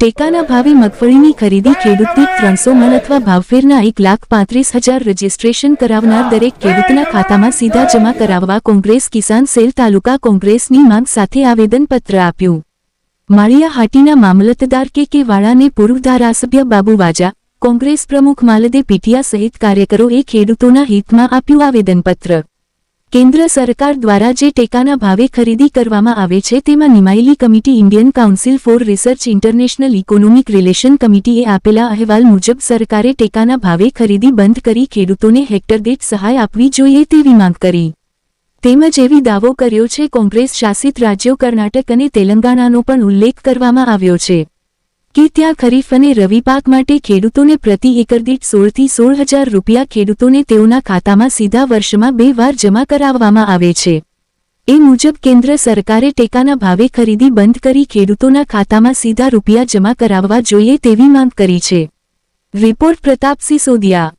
ટેકાના ભાવે મગફળીની ખરીદી ખેડૂતની ત્રણસો મણ અથવા ભાવફેરના એક લાખ પાંત્રીસ હજાર રજીસ્ટ્રેશન કરાવનાર દરેક ખેડૂતના ખાતામાં સીધા જમા કરાવવા કોંગ્રેસ કિસાન સેલ તાલુકા કોંગ્રેસની માંગ સાથે આવેદનપત્ર આપ્યું. માળિયા હાટીના મામલતદાર કે કે વાળાને પૂર્વ ધારાસભ્ય બાબુ વાજા, કોંગ્રેસ પ્રમુખ માલદે પીઠિયા સહિત કાર્યકરોએ ખેડૂતોના હિતમાં આપ્યું આવેદનપત્ર. કેન્દ્ર સરકાર દ્વારા જે ટેકાના ભાવે ખરીદી કરવામાં આવે છે, તેમાં નિમાયેલી committee, Indian council for research international economic relation કમિટીએ આપેલા અહેવાલ મુજબ સરકારે ટેકાના ભાવે ખરીદી બંધ કરી ખેડૂતોને હેક્ટર દીઠ સહાય આપવી જોઈએ તેવી માંગ કરી. તેમજ એવી દાવો કર્યો છે, કોંગ્રેસ શાસિત રાજ્યો કર્ણાટક અને તેલંગાણાનો પણ ઉલ્લેખ કરવામાં આવ્યો છે. કે ત્યાં ખરીફ અને રવિ પાક માટે ખેડૂતોને પ્રતિ એકર દીઠ સોળથી સોળ હજાર રૂપિયા ખેડૂતોને તેઓના ખાતામાં સીધા વર્ષમાં બે વાર જમા કરાવવામાં આવે છે. એ મુજબ કેન્દ્ર સરકારે ટેકાના ભાવે ખરીદી બંધ કરી ખેડૂતોના ખાતામાં સીધા રૂપિયા જમા કરાવવા જોઈએ તેવી માંગ કરી છે. રિપોર્ટ પ્રતાપ સિસોદિયા